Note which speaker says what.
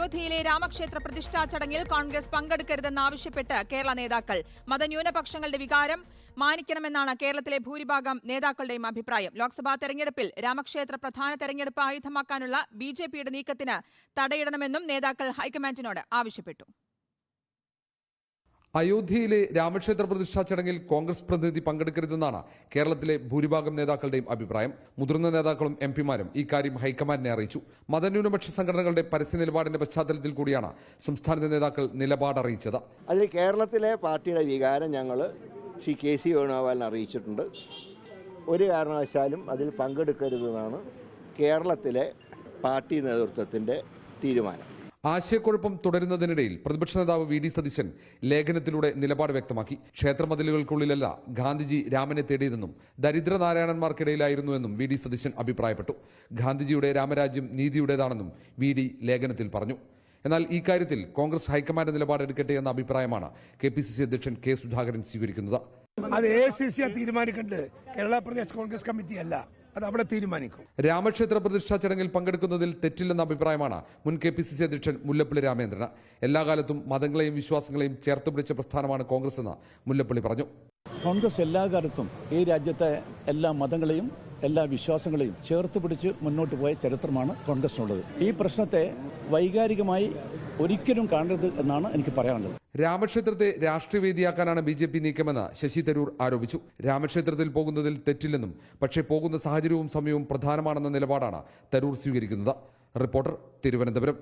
Speaker 1: അയോധ്യയിലെ രാമക്ഷേത്ര പ്രതിഷ്ഠാ ചടങ്ങിൽ കോൺഗ്രസ് പങ്കെടുക്കരുതെന്നാവശ്യപ്പെട്ട് കേരള നേതാക്കൾ. മതന്യൂനപക്ഷങ്ങളുടെ വികാരം മാനിക്കണമെന്നാണ് കേരളത്തിലെ ഭൂരിഭാഗം നേതാക്കളുടെയും അഭിപ്രായം. ലോക്സഭാ തെരഞ്ഞെടുപ്പിൽ രാമക്ഷേത്ര പ്രധാന തെരഞ്ഞെടുപ്പ് ആയുധമാക്കാനുള്ള ബി നീക്കത്തിന് തടയിടണമെന്നും നേതാക്കൾ ഹൈക്കമാൻഡിനോട് ആവശ്യപ്പെട്ടു.
Speaker 2: അയോധ്യയിലെ രാമക്ഷേത്ര പ്രതിഷ്ഠാ ചടങ്ങിൽ കോൺഗ്രസ് പ്രതിനിധി പങ്കെടുക്കരുതെന്നാണ് കേരളത്തിലെ ഭൂരിഭാഗം നേതാക്കളുടെയും അഭിപ്രായം. മുതിർന്ന നേതാക്കളും എം പിമാരും ഇക്കാര്യം ഹൈക്കമാൻഡിനെ അറിയിച്ചു. മതന്യൂനപക്ഷ സംഘടനകളുടെ പരസ്യ നിലപാടിന്റെ പശ്ചാത്തലത്തിൽ കൂടിയാണ് സംസ്ഥാനത്തെ നേതാക്കൾ നിലപാട് അറിയിച്ചത്.
Speaker 3: അതിൽ കേരളത്തിലെ പാർട്ടിയുടെ വികാരം ഞങ്ങൾ ശ്രീ കെ സി വേണുഗോപാലിനെ അറിയിച്ചിട്ടുണ്ട്. ഒരു കാരണവശാലും അതിൽ പങ്കെടുക്കരുതെന്നാണ് കേരളത്തിലെ പാർട്ടി നേതൃത്വത്തിന്റെ തീരുമാനം.
Speaker 2: ആശയക്കുഴപ്പം തുടരുന്നതിനിടയിൽ പ്രതിപക്ഷ നേതാവ് വി ഡി സതീശൻ ലേഖനത്തിലൂടെ നിലപാട് വ്യക്തമാക്കി. ക്ഷേത്രമതിലുകൾക്കുള്ളിലല്ല ഗാന്ധിജി രാമനെ തേടിയതെന്നും ദരിദ്രനാരായണന്മാർക്കിടയിലായിരുന്നുവെന്നും വി ഡി സതീശൻ അഭിപ്രായപ്പെട്ടു. ഗാന്ധിജിയുടെ രാമരാജ്യം നീതിയുടേതാണെന്നും വി ഡി ലേഖനത്തിൽ പറഞ്ഞു. എന്നാൽ ഈ കാര്യത്തിൽ കോൺഗ്രസ് ഹൈക്കമാൻഡ് നിലപാടെടുക്കട്ടെ എന്ന അഭിപ്രായമാണ് കെ പി സി സി അധ്യക്ഷൻ കെ സുധാകരൻ സ്വീകരിക്കുന്നത്.
Speaker 4: അത് എ സി സി തീരുമാനിക്കേണ്ടത് കേരള പ്രദേശ് കോൺഗ്രസ് കമ്മിറ്റി അല്ല അത് അവിടെ തീരുമാനിക്കും.
Speaker 2: രാമക്ഷേത്ര പ്രതിഷ്ഠാ ചടങ്ങിൽ പങ്കെടുക്കുന്നതിൽ തെറ്റില്ലെന്ന അഭിപ്രായമാണ് മുൻ കെ പി സി സി അധ്യക്ഷൻ മുല്ലപ്പള്ളി രാമേന്ദ്രന് എല്ലാ കാലത്തും മതങ്ങളെയും വിശ്വാസങ്ങളെയും ചേർത്ത് പിടിച്ച പ്രസ്ഥാനമാണ് കോൺഗ്രസ് എന്ന് മുല്ലപ്പള്ളി പറഞ്ഞു.
Speaker 5: കോൺഗ്രസ് എല്ലാ കാലത്തും ഈ രാജ്യത്തെ എല്ലാ മതങ്ങളെയും എല്ലാ വിശ്വാസങ്ങളെയും ചേർത്ത് പിടിച്ച് മുന്നോട്ട് പോയ ചരിത്രമാണ് കോൺഗ്രസിനുള്ളത്. ഈ പ്രശ്നത്തെ വൈകാരികമായി ഒരിക്കലും കാണരുത് എന്നാണ് എനിക്ക് പറയാനുള്ളത്.
Speaker 2: രാമക്ഷേത്രത്തെ രാഷ്ട്രീയ വേദിയാക്കാനാണ് ബി ജെ പി നീക്കമെന്ന് ശശി തരൂർ ആരോപിച്ചു. രാമക്ഷേത്രത്തിൽ പോകുന്നതിൽ തെറ്റില്ലെന്നും പക്ഷേ പോകുന്ന സാഹചര്യവും സമയവും പ്രധാനമാണെന്ന നിലപാടാണ് തരൂർ സ്വീകരിക്കുന്നത്. റിപ്പോർട്ടർ തിരുവനന്തപുരം.